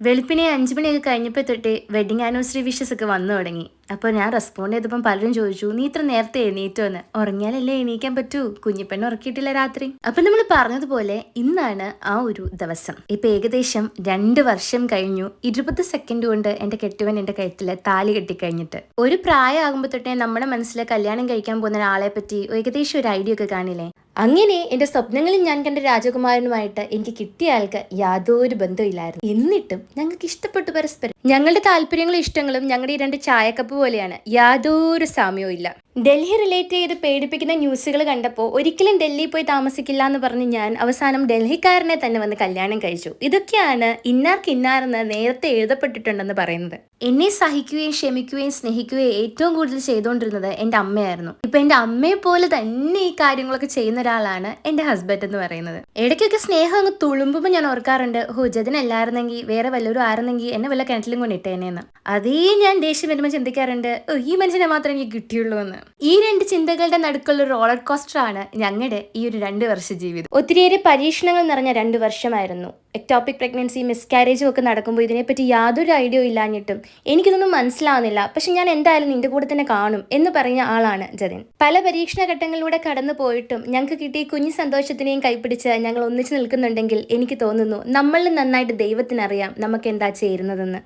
വെളുപ്പിനെ അഞ്ച് മണിയൊക്കെ കഴിഞ്ഞപ്പോൾ തൊട്ട് വെഡിങ് ആനിവേഴ്സറി വിഷസ് ഒക്കെ വന്നു തുടങ്ങി. അപ്പോൾ ഞാൻ റെസ്പോണ്ട് ചെയ്തപ്പം പലരും ചോദിച്ചു നീ ഇത്ര നേരത്തെ എണീറ്റോ എന്ന്? ഉറങ്ങിയാലല്ലേ എണീക്കാൻ പറ്റൂ. കുഞ്ഞിപ്പെണ്ണ് ഉറക്കിയിട്ടില്ല രാത്രി. അപ്പം നമ്മൾ പറഞ്ഞതുപോലെ ഇന്നാണ് ആ ഒരു ദിവസം. ഇപ്പം ഏകദേശം രണ്ട് വർഷം കഴിഞ്ഞു ഇരുപത് സെക്കൻഡ് കൊണ്ട് എന്റെ കെട്ടുവൻ എന്റെ കഴുത്തിൽ താലി കെട്ടിക്കഴിഞ്ഞിട്ട്. ഒരു പ്രായമാകുമ്പോൾ തൊട്ടേ നമ്മുടെ മനസ്സിൽ കല്യാണം കഴിക്കാൻ പോകുന്ന ഒരാളെ പറ്റി ഏകദേശം ഒരു ഐഡിയ ഒക്കെ കാണില്ലേ? അങ്ങനെ എന്റെ സ്വപ്നങ്ങളിൽ ഞാൻ കണ്ട രാജകുമാരനുമായിട്ട് എനിക്ക് കിട്ടിയ ആൾക്ക് യാതൊരു ബന്ധമില്ലായിരുന്നു എന്നിട്ടും ഞങ്ങൾക്ക് ഇഷ്ടപ്പെട്ടു പരസ്പരം. ഞങ്ങളുടെ താല്പര്യങ്ങളും ഇഷ്ടങ്ങളും ഞങ്ങളുടെ ഈ രണ്ട് ചായക്കപ്പ് പോലെയാണ്. യാതൊരു സാമ്യവും ഇല്ല ഡൽഹി റിലേറ്റ് ചെയ്ത് പേടിപ്പിക്കുന്ന ന്യൂസുകൾ കണ്ടപ്പോൾ ഒരിക്കലും ഡൽഹി പോയി താമസിക്കില്ല എന്ന് പറഞ്ഞ് ഞാൻ അവസാനം ഡൽഹിക്കാരനെ തന്നെ വന്ന് കല്യാണം കഴിച്ചു. ഇതൊക്കെയാണ് ഇന്നാർക്ക് ഇന്നാരെന്ന് നേരത്തെ എഴുതപ്പെട്ടിട്ടുണ്ടെന്ന് പറയുന്നത്. എന്നെ സഹിക്കുകയും ക്ഷമിക്കുകയും സ്നേഹിക്കുകയും ഏറ്റവും കൂടുതൽ ചെയ്തുകൊണ്ടിരുന്നത് എന്റെ അമ്മയായിരുന്നു. ഇപ്പൊ എന്റെ അമ്മയെ പോലെ തന്നെ ഈ കാര്യങ്ങളൊക്കെ ചെയ്യുന്ന ഒരാളാണ് എന്റെ ഹസ്ബൻഡ് എന്ന് പറയുന്നത്. ഇടയ്ക്കൊക്കെ സ്നേഹം അങ്ങ് തുളുമ്പുമ്പോൾ ഞാൻ ഓർക്കാറുണ്ട് ഹോ ജതിനല്ലായിരുന്നെങ്കിൽ വേറെ വല്ലവരും ആയിരുന്നെങ്കിൽ എന്നെ വല്ല കിണറ്റിലും കൊണ്ട് ഇട്ടേനെന്ന് അതേ ഞാൻ ദേഷ്യം വരുമ്പോൾ ചിന്തിക്കാറുണ്ട് "ഓ, ഈ മനുഷ്യനെ മാത്രമേ എനിക്ക് കിട്ടിയുള്ളൂ എന്ന്. ഈ രണ്ട് ചിന്തകളുടെ നടുക്കുള്ള റോളർ കോസ്റ്റർ ആണ് ഞങ്ങളുടെ ഈ ഒരു രണ്ട് വർഷ ജീവിതം. ഒത്തിരിയേറെ പരീക്ഷണങ്ങൾ നിറഞ്ഞ രണ്ട് വർഷമായിരുന്നു. എക്ടോപ്പിക് പ്രഗ്നൻസി മിസ്കാരേജും ഒക്കെ നടക്കുമ്പോൾ ഇതിനെപ്പറ്റി യാതൊരു ഐഡിയ ഇല്ലാഞ്ഞിട്ടും എനിക്കിതൊന്നും മനസ്സിലാവുന്നില്ല. പക്ഷെ ഞാൻ എന്തായാലും നിന്റെ കൂടെ തന്നെ കാണും എന്ന് പറഞ്ഞ ആളാണ് ജതിൻ. പല പരീക്ഷണ ഘട്ടങ്ങളിലൂടെ കടന്നു പോയിട്ടും ഞങ്ങൾക്ക് കിട്ടിയ കുഞ്ഞു സന്തോഷത്തിനെയും കൈപ്പിടിച്ച് ഞങ്ങൾ ഒന്നിച്ചു നിൽക്കുന്നുണ്ടെങ്കിൽ എനിക്ക് തോന്നുന്നു നമ്മളിൽ നന്നായിട്ട് ദൈവത്തിനറിയാം നമുക്ക് എന്താ ചേരുന്നതെന്ന്.